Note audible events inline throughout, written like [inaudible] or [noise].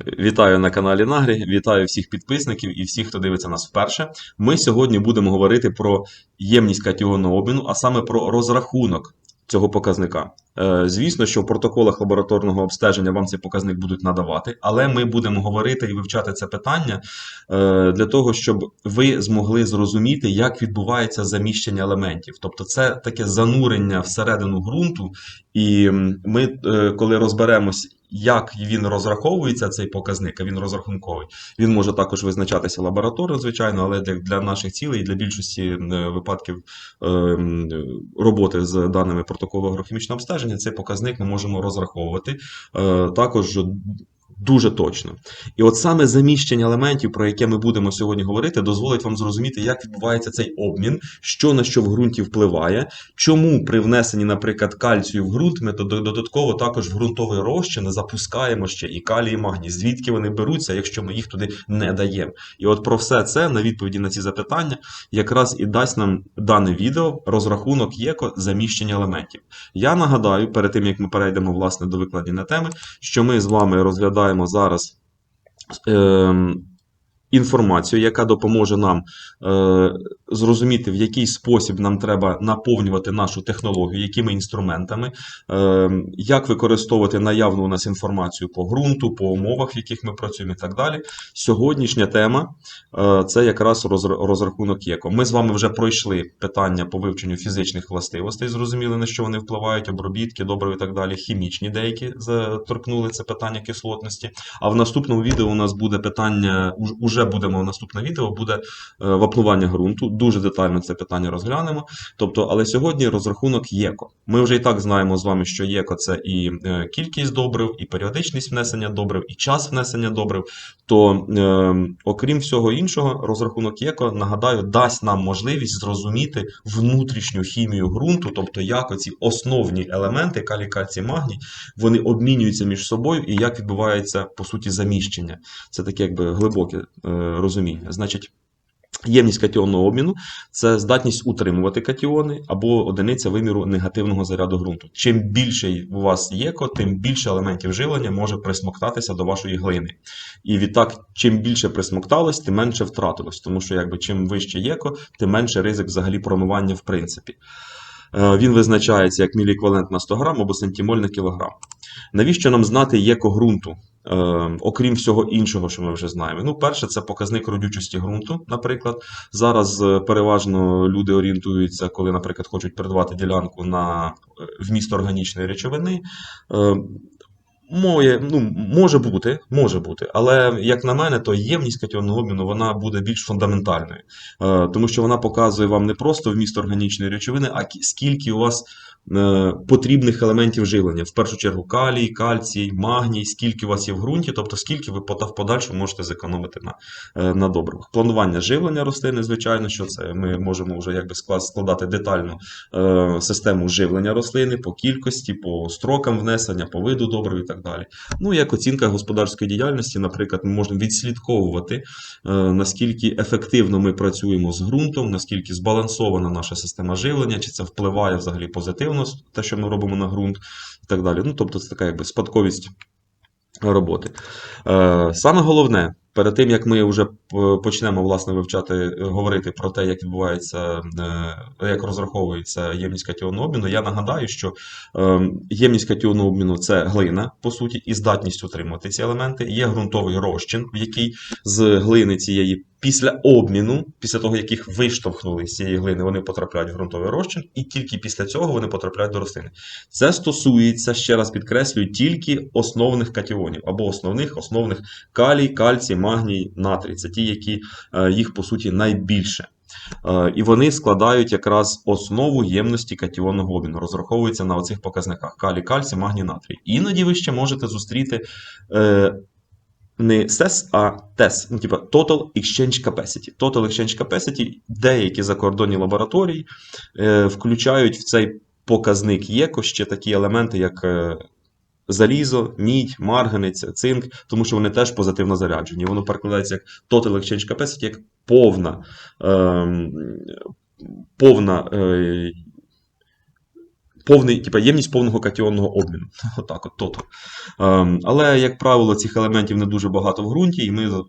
Вітаю на каналі Нагрі, вітаю всіх підписників і всіх, хто дивиться нас вперше. Ми сьогодні будемо говорити про ємність катіонного обміну, а саме про розрахунок цього показника. Е, Звісно, що в протоколах лабораторного обстеження вам цей показник будуть надавати, але ми будемо говорити і вивчати це питання е, для того, щоб ви змогли зрозуміти, як відбувається заміщення елементів. Тобто, це таке занурення всередину ґрунту, і ми, е, коли розберемось, як він розраховується, цей показник, а він розрахунковий. Він може також визначатися лабораторно, звичайно, але для, для наших цілей і для більшості е, випадків е, роботи з даними протоколу агрохімічного обстеження, цей показник ми можемо розраховувати е, також дуже точно. І от саме заміщення елементів, про яке ми будемо сьогодні говорити, дозволить вам зрозуміти, як відбувається цей обмін, що на що в ґрунті впливає, чому при внесенні, наприклад, кальцію в ґрунт, ми додатково також в ґрунтовий розчин запускаємо ще і калій, і магній. Звідки вони беруться, якщо ми їх туди не даємо? І от про все це на відповіді на ці запитання якраз і дасть нам дане відео розрахунок ЄКО заміщення елементів. Я нагадаю, перед тим як ми перейдемо власне до викладення теми, що ми з вами розглядаємо зараз. ем, Інформацію, яка допоможе нам е, зрозуміти, в який спосіб нам треба наповнювати нашу технологію, якими інструментами, е, як використовувати наявну у нас інформацію по ґрунту, по умовах, в яких ми працюємо, і так далі. Сьогоднішня тема е, це якраз розр- розрахунок ЄКО. Ми з вами вже пройшли питання по вивченню фізичних властивостей, зрозуміли, на що вони впливають, обробітки, добрив і так далі. Хімічні деякі заторкнули це питання кислотності. А в наступному відео у нас буде питання, уж- уже будемо наступне відео, буде е, вапнування ґрунту. Дуже детально це питання розглянемо. Тобто, але сьогодні розрахунок ЄКО. Ми вже і так знаємо з вами, що ЄКО це і е, кількість добрив, і періодичність внесення добрив, і час внесення добрив. То, е, окрім всього іншого, розрахунок ЄКО, нагадаю, дасть нам можливість зрозуміти внутрішню хімію ґрунту, тобто як оці основні елементи, калій, кальцій, магній, вони обмінюються між собою і як відбувається по суті заміщення. Це таке якби глибоке е, розуміння. Значить, ємність катіонного обміну це здатність утримувати катіони або одиниця виміру негативного заряду ґрунту. Чим більше у вас єко, тим більше елементів живлення може присмоктатися до вашої глини. І відтак, чим більше присмокталось, тим менше втратилось. Тому що якби чим вище єко, тим менше ризик взагалі промивання в принципі. Е, Він визначається як міліеквівалент на 100 грам або сантимоль на кілограм. Навіщо нам знати єко ґрунту? Е, окрім всього іншого, що ми вже знаємо. Ну, перше, це показник родючості ґрунту, наприклад. Зараз е, переважно люди орієнтуються, коли, наприклад, хочуть придбати ділянку на е, вміст органічної речовини. Е, Моє, ну, може бути, може бути, але як на мене, то ємність катіонного обміну вона буде більш фундаментальною, е, тому що вона показує вам не просто вміст органічної речовини, а скільки у вас потрібних елементів живлення. В першу чергу калій, кальцій, магній, скільки у вас є в ґрунті, тобто скільки ви в подальшому можете зекономити на, е, на добривах. Планування живлення рослини, звичайно, що це ми можемо вже якби складати детальну е, систему живлення рослини по кількості, по строкам внесення, по виду добрив і так далі. Ну, як оцінка господарської діяльності, наприклад, ми можемо відслідковувати, е, наскільки ефективно ми працюємо з ґрунтом, наскільки збалансована наша система живлення, чи це впливає взагалі позитивно те, що ми робимо на ґрунт, і так далі. Ну, тобто, це така якби спадковість роботи. Е, Саме головне, перед тим як ми вже почнемо власне вивчати, е, говорити про те, як відбувається, е, як розраховується ємність катіонного обміну, я нагадаю, що е, ємність катіонного обміну це глина, по суті, і здатність утримувати ці елементи. Є ґрунтовий розчин, в який з глини цієї після обміну, після того, як їх виштовхнули з цієї глини, вони потрапляють в ґрунтовий розчин, і тільки після цього вони потрапляють до рослини. Це стосується, ще раз підкреслюю, тільки основних катіонів або основних основних калій, кальцій, магній, натрій. Це ті, які е, їх по суті найбільше. Е, І вони складають якраз основу ємності катіонного обміну, розраховуються на оцих показниках: калій, кальцій, магній, натрій. Іноді ви ще можете зустріти е, не SES, а TES, ну, типа Total Exchange Capacity. Total Exchange Capacity деякі закордонні лабораторії включають в цей показник ЄКО ще такі елементи, як залізо, мідь, марганець, цинк, тому що вони теж позитивно заряджені. Воно перекладається як Total Exchange Capacity, як повна, ем, повна е, повний, типа, ємність повного катіонного обміну. [laughs] Отак, от тото. Ем, але, як правило, цих елементів не дуже багато в ґрунті, і ми за,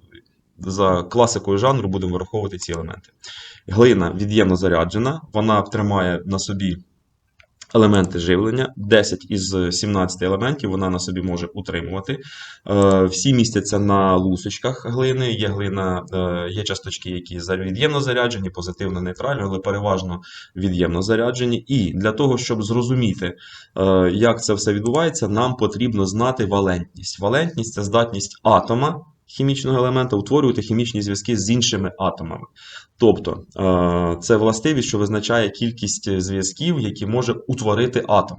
за класикою жанру будемо враховувати ці елементи. Глина від'ємно заряджена, вона тримає на собі елементи живлення. 10 із 17 елементів вона на собі може утримувати. Е, Всі містяться на лусочках глини. Є глина, е, є часточки, які від'ємно заряджені, позитивно нейтрально, але переважно від'ємно заряджені. І для того, щоб зрозуміти, е, як це все відбувається, нам потрібно знати валентність. Валентність це здатність атома. Хімічного елемента утворювати хімічні зв'язки з іншими атомами. Тобто е, це властивість, що визначає кількість зв'язків, які може утворити атом.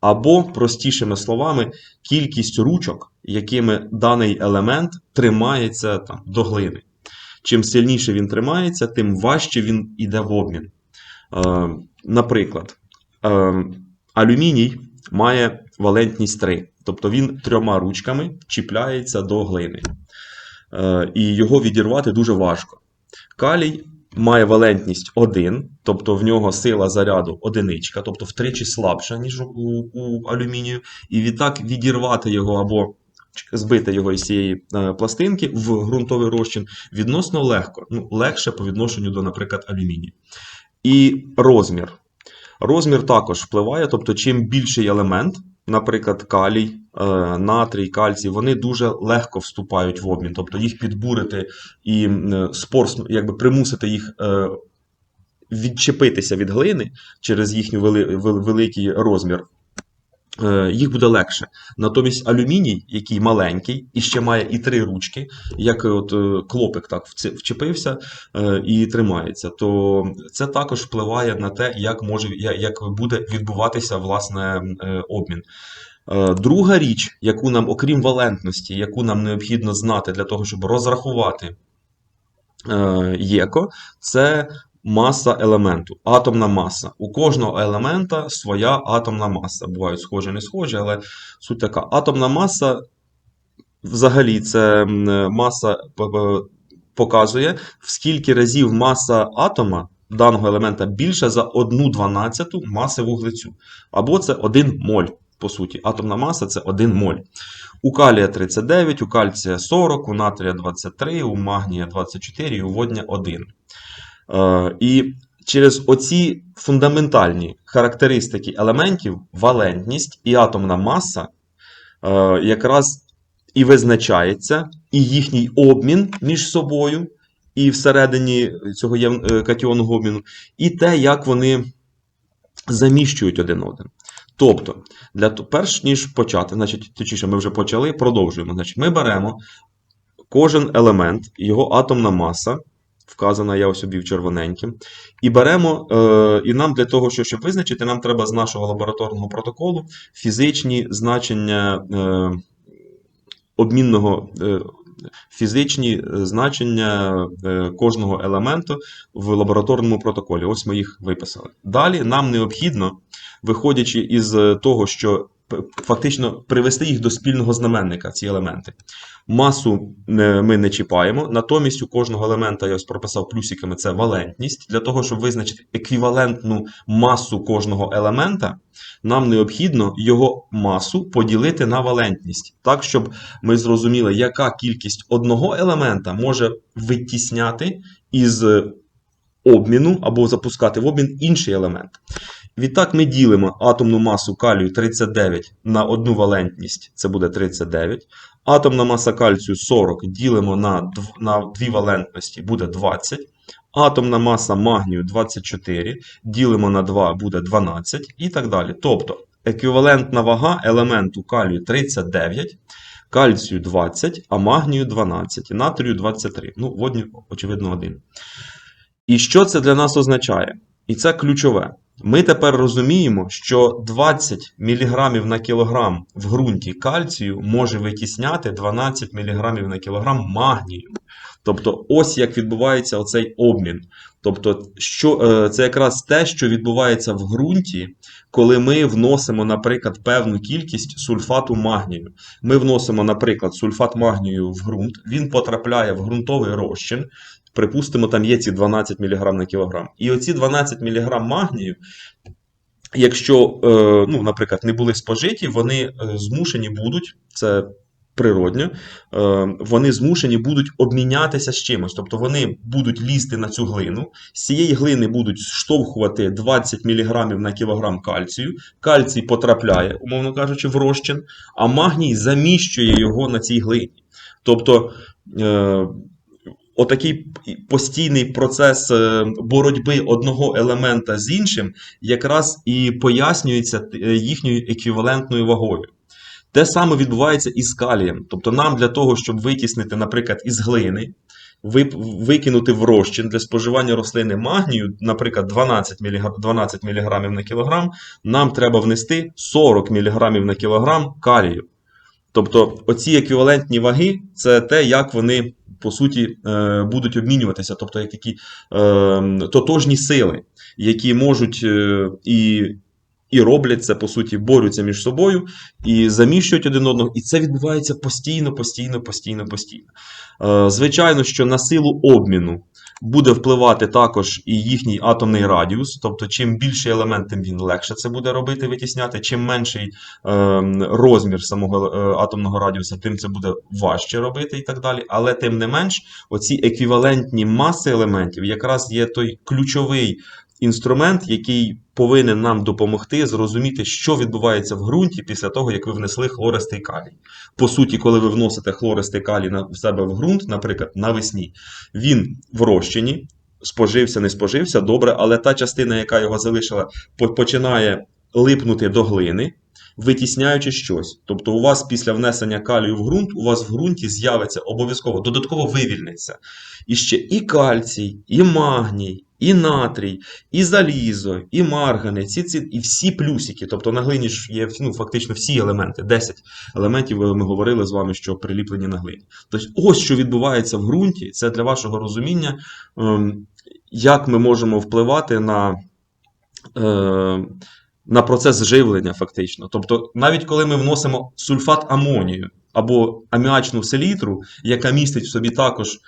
Або, простішими словами, кількість ручок, якими даний елемент тримається там, до глини. Чим сильніше він тримається, тим важче він йде в обмін. Е, Наприклад, е, алюміній має валентність 3, тобто він трьома ручками чіпляється до глини. Е, І його відірвати дуже важко. Калій має валентність 1, тобто в нього сила заряду одиничка, тобто втричі слабша, ніж у, у алюмінію. І відтак відірвати його або збити його із цієї е, пластинки в ґрунтовий розчин відносно легко. Ну, легше по відношенню до, наприклад, алюмінію. І розмір. Розмір також впливає, тобто, чим більший елемент, наприклад, калій, натрій, кальцій, вони дуже легко вступають в обмін. Тобто їх підбурити і е, спорс, якби примусити їх е, відчепитися від глини через їхній вели, великий розмір. е, Їх буде легше. Натомість алюміній, який маленький, і ще має і три ручки, як от е, клопик так вчепився е, і тримається, то це також впливає на те, як може як буде відбуватися власне е, обмін. Е, Друга річ, яку нам, окрім валентності, яку нам необхідно знати для того, щоб розрахувати е, ЄКО, це маса елементу, атомна маса. У кожного елемента своя атомна маса. Бувають схожі, не схожі, але суть така. Атомна маса взагалі це маса показує, в скільки разів маса атома даного елемента більша за 1 дванадцяту маси вуглецю. Або це 1 моль. По суті, атомна маса це 1 моль. У калія 39, у кальція 40, у натрія 23, у магнія 24 і у водня 1. Е, і через оці фундаментальні характеристики елементів, валентність і атомна маса е, якраз і визначається, і їхній обмін між собою, і всередині цього е, катіонного обміну, і те, як вони заміщують один один. Тобто, для перш ніж почати, значить, точніше, ми вже почали, продовжуємо. Значить, ми беремо кожен елемент, його атомна маса, вказана я ось обів червоненьким, і беремо, е, і нам для того, що, щоб визначити, нам треба з нашого лабораторного протоколу фізичні значення е, обмінного. Е, Фізичні е, значення е, кожного елементу в лабораторному протоколі. Ось ми їх виписали. Далі нам необхідно, виходячи із е, того, що фактично привести їх до спільного знаменника, ці елементи. Масу е, ми не чіпаємо, натомість у кожного елемента я ось прописав плюсиками це валентність. Для того, щоб визначити еквівалентну масу кожного елемента, нам необхідно його масу поділити на валентність, так, щоб ми зрозуміли, яка кількість одного елемента може витісняти із обміну або запускати в обмін інший елемент. Відтак ми ділимо атомну масу калію 39 на одну валентність, це буде 39. Атомна маса кальцію 40 ділимо на, на дві валентності, буде 20. Атомна маса магнію 24, ділимо на 2 буде 12 і так далі. Тобто еквівалентна вага елементу калію 39, кальцію 20, а магнію 12, натрію 23. Ну, водню, очевидно, 1. І що це для нас означає? І це ключове. Ми тепер розуміємо, що 20 мг на кілограм в ґрунті кальцію може витісняти 12 мг на кілограм магнію. Тобто, ось як відбувається оцей обмін. Тобто, що, е, це якраз те, що відбувається в ґрунті, коли ми вносимо, наприклад, певну кількість сульфату магнію. Ми вносимо, наприклад, сульфат магнію в ґрунт, він потрапляє в ґрунтовий розчин. Припустимо, там є ці 12 мг на кілограм. І оці 12 мг магнію якщо, е, ну, наприклад, не були спожиті, вони е, змушені будуть, це природньо, е, вони змушені будуть обмінятися з чимось. Тобто вони будуть лізти на цю глину, з цієї глини будуть штовхувати 20 мг на кілограм кальцію. Кальцій потрапляє, умовно кажучи, в розчин, а магній заміщує його на цій глині. Тобто. Отакий постійний процес е, боротьби одного елемента з іншим якраз і пояснюється е, їхньою еквівалентною вагою. Те саме відбувається і з калієм. Тобто, нам для того, щоб витіснити, наприклад, із глини, викинути в розчин для споживання рослини магнію, наприклад, 12 мг, 12 мг на кілограм, нам треба внести 40 мг на кілограм калію. Тобто, оці еквівалентні ваги це те, як вони по суті, е, будуть обмінюватися, тобто як такі е, тотожні сили, які можуть е, і і роблять це, по суті, борються між собою і заміщують один одного. І це відбувається постійно, постійно, постійно, постійно. Звичайно, що на силу обміну буде впливати також і їхній атомний радіус, тобто, чим більший елемент, тим він легше це буде робити, витісняти. Чим менший е, розмір самого е, атомного радіуса, тим це буде важче робити і так далі. Але тим не менш, оці еквівалентні маси елементів якраз є той ключовий інструмент, який повинен нам допомогти зрозуміти, що відбувається в ґрунті після того, як ви внесли хлористий калій. По суті, коли ви вносите хлористий калій на себе в ґрунт, наприклад, навесні, він в розчині, спожився, не спожився, добре, але та частина, яка його залишила, починає липнути до глини. Витісняючи щось. Тобто, у вас після внесення калію в ґрунт, у вас в ґрунті з'явиться обов'язково, додатково вивільниться. І ще і кальцій, і магній, і натрій, і залізо, і марганець, ці, ці, і всі плюсики. Тобто на глині ж є ну, фактично всі елементи, 10 елементів ми говорили з вами, що приліплені на глині. Тобто, ось що відбувається в ґрунті, це для вашого розуміння, ем, як ми можемо впливати на. Е, на процес живлення, фактично. Тобто, навіть коли ми вносимо сульфат амонію або аміачну селітру, яка містить в собі також е,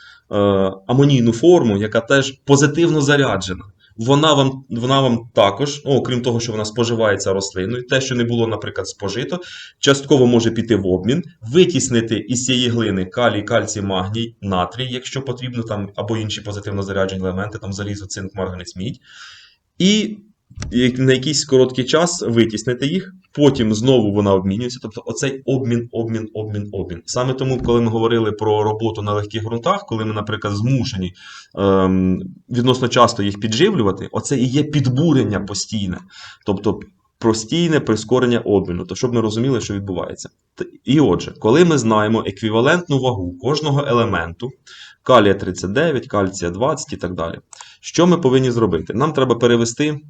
амонійну форму, яка теж позитивно заряджена. Вона вам вона вам також, ну, окрім того, що вона споживається рослиною, те, що не було, наприклад, спожито, частково може піти в обмін, витіснити із цієї глини калій, кальцій, магній, натрій, якщо потрібно, там, або інші позитивно заряджені елементи, там залізо, цинк, марганець, мідь. І на якийсь короткий час витіснити їх, потім знову вона обмінюється. Тобто оцей обмін, обмін, обмін, обмін. Саме тому, коли ми говорили про роботу на легких ґрунтах, коли ми, наприклад, змушені ем, відносно часто їх підживлювати, оце і є підбурення постійне. Тобто Простійне прискорення обміну, то щоб ми розуміли, що відбувається. І отже, коли ми знаємо еквівалентну вагу кожного елементу, калія 39, кальція 20 і так далі, що ми повинні зробити? Нам треба перевести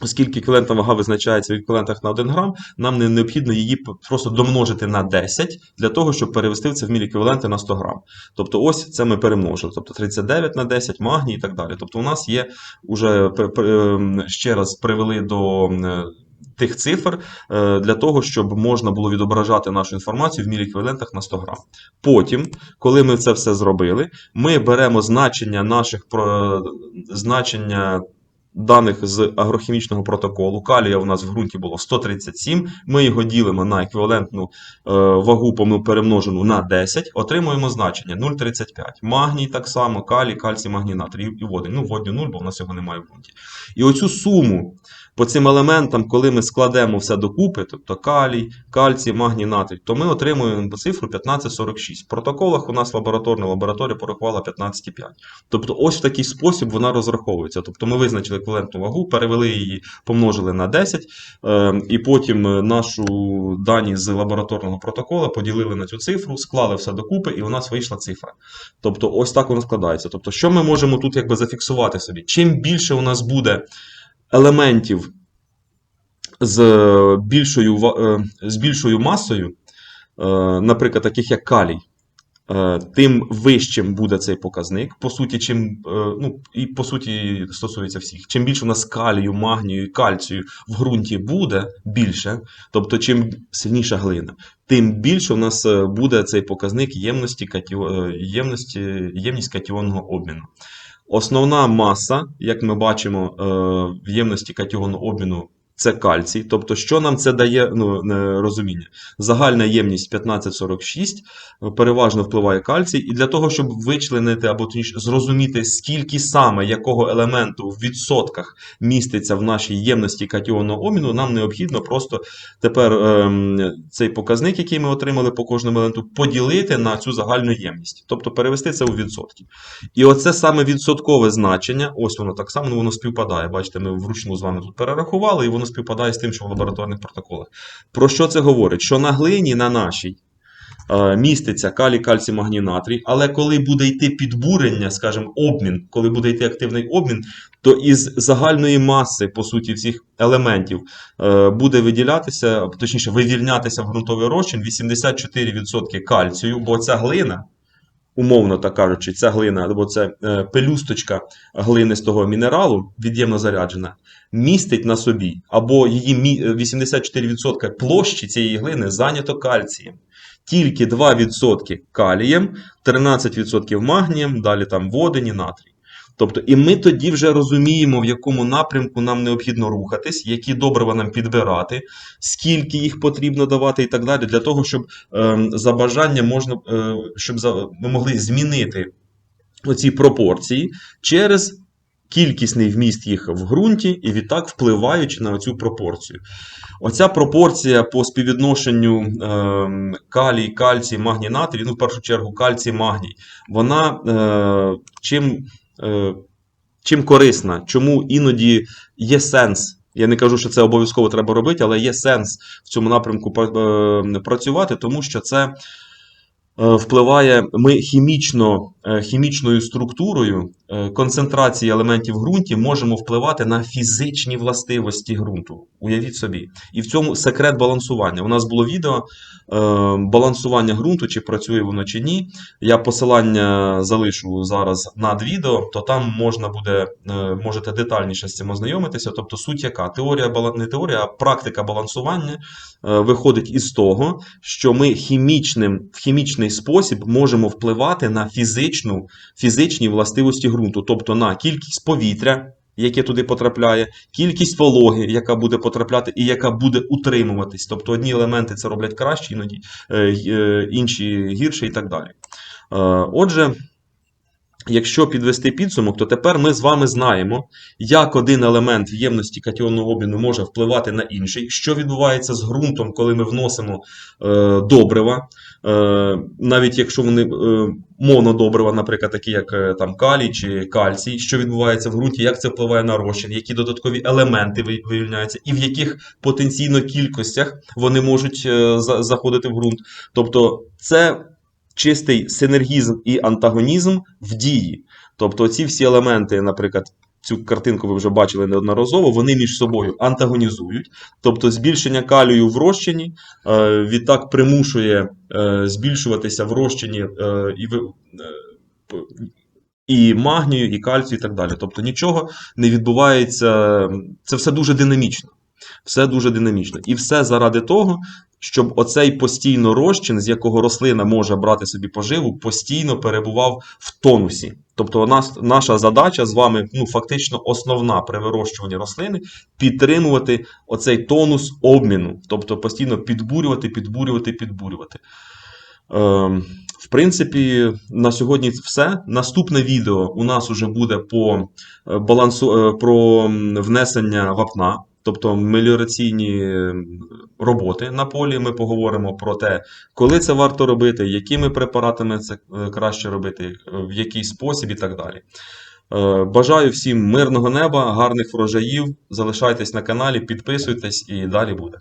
Оскільки еквівалентна вага визначається в еквівалентах на 1 грам, нам не необхідно її просто домножити на 10 для того, щоб перевести це в міліквіваленти на 100 грам. Тобто ось це ми перемножили. Тобто 39 на 10, магній і так далі. Тобто у нас є уже ем, ще раз привели до е, тих цифр е, для того, щоб можна було відображати нашу інформацію в міліквівалентах на 100 грам. Потім, коли ми це все зробили, ми беремо значення наших значення даних з агрохімічного протоколу. Калія у нас в ґрунті було 137. Ми його ділимо на еквівалентну е, вагу перемножену на 10, отримуємо значення 0,35. Магній так само, калій, кальцій, магній, натрій і водень. Ну, водню 0, бо в нас його немає в ґрунті. І оцю суму по цим елементам, коли ми складемо все докупи, тобто калій, кальцій, магній, натрій, то ми отримуємо цифру 1546. В протоколах у нас лабораторна лабораторія порахувала 15,5. Тобто, ось в такий спосіб вона розраховується. Тобто ми визначили еквівалентну вагу, перевели її, помножили на 10, е, і потім нашу дані з лабораторного протокола поділили на цю цифру, склали все докупи, і у нас вийшла цифра. Тобто, ось так вона складається. Тобто, що ми можемо тут якби зафіксувати собі? Чим більше у нас буде елементів з більшою е, з більшою масою, е, наприклад, таких як калій, е, тим вищим буде цей показник. По суті, чим, ну, і по суті стосується всіх. Чим більше у нас калію, магнію і кальцію в ґрунті буде більше, тобто чим сильніша глина, тим більше у нас буде цей показник ємності, ємності, ємність катіонного обміну. Основна маса, як ми бачимо, е, в ємності катіону обміну це кальцій. Тобто, що нам це дає ну, не, розуміння? Загальна ємність 1546 е, переважно впливає кальцій, і для того, щоб вичленити або точніше зрозуміти, скільки саме якого елементу в відсотках міститься в нашій ємності катіонного обміну, нам необхідно просто тепер ем, цей показник, який ми отримали по кожному елементу, поділити на цю загальну ємність, тобто перевести це у відсотки. І оце саме відсоткове значення, ось воно так само, ну, воно співпадає. Бачите, ми вручну з вами тут перерахували, і воно співпадає з тим, що в лабораторних протоколах. Про що це говорить? Що на глині на нашій е, міститься калій, кальцій, магній, натрій, але коли буде йти підбурення, скажімо, обмін, коли буде йти активний обмін, то із загальної маси, по суті, всіх елементів е, буде виділятися, точніше, вивільнятися в ґрунтовий розчин 84% кальцію, бо ця глина, умовно так кажучи, ця глина, або це е, пелюсточка глинистого мінералу, від'ємно заряджена, містить на собі, або її е, 84% площі цієї глини зайнято кальцієм. Тільки 2% калієм, 13% магнієм, далі там водень і натрій. Тобто, і ми тоді вже розуміємо, в якому напрямку нам необхідно рухатись, які добрива нам підбирати, скільки їх потрібно давати і так далі, для того, щоб ем, за бажанням можна, е, щоб за, ми могли змінити оці пропорції через кількісний вміст їх в ґрунті, і відтак впливаючи на цю пропорцію. Оця пропорція по співвідношенню ем, калій, кальцій, магній, натрій, ну в першу чергу кальцій, магній, вона е, чим, е, чим корисна, чому іноді є сенс. Я не кажу, що це обов'язково треба робити, але є сенс в цьому напрямку е, працювати, тому що це е, впливає. Ми хімічно, е, хімічною структурою е, концентрації елементів ґрунті можемо впливати на фізичні властивості ґрунту. Уявіть собі. І в цьому секрет балансування. У нас було відео е, балансування ґрунту, чи працює воно чи ні. Я посилання залишу зараз над відео, то там можна буде, е, можете детальніше з цим ознайомитися. Тобто суть яка? Теорія не теорія, а практика балансування е, виходить із того, що ми хімічним, в хімічний спосіб можемо впливати на фізичну, фізичні властивості ґрунту, тобто на кількість повітря. Яке туди потрапляє, кількість вологи, яка буде потрапляти і яка буде утримуватись. Тобто одні елементи це роблять краще, іноді е, е, інші гірше і так далі. Е, Отже, якщо підвести підсумок, то тепер ми з вами знаємо, як один елемент в ємності катіонного обміну може впливати на інший, що відбувається з ґрунтом, коли ми вносимо е, добрива, е, навіть якщо вони е, монодобрива, наприклад, такі як е, там калій чи кальцій, що відбувається в ґрунті, як це впливає на розчин, які додаткові елементи ви- виявляються, і в яких потенційно кількостях вони можуть е, за- заходити в ґрунт. Тобто, це чистий синергізм і антагонізм в дії. Тобто, ці всі елементи, наприклад. Цю картинку ви вже бачили неодноразово, вони між собою антагонізують. Тобто збільшення калію в розчині е, відтак примушує е, збільшуватися в розчині е, і, і магнію, і кальцію, і так далі. Тобто нічого не відбувається. Це все дуже динамічно. Все дуже динамічно. І все заради того, щоб оцей постійно розчин, з якого рослина може брати собі поживу, постійно перебував в тонусі. Тобто, нас, наша задача з вами, ну, фактично основна при вирощуванні рослини підтримувати оцей тонус обміну, тобто постійно підбурювати, підбурювати, підбурювати. Ем, в принципі, на сьогодні все. Наступне відео у нас уже буде по е, балансу, е, про внесення вапна, тобто меліораційні роботи на полі. Ми поговоримо про те, коли це варто робити, якими препаратами це е, краще робити, е, в який спосіб і так далі. Е, Бажаю всім мирного неба, гарних врожаїв. Залишайтесь на каналі, підписуйтесь і далі буде.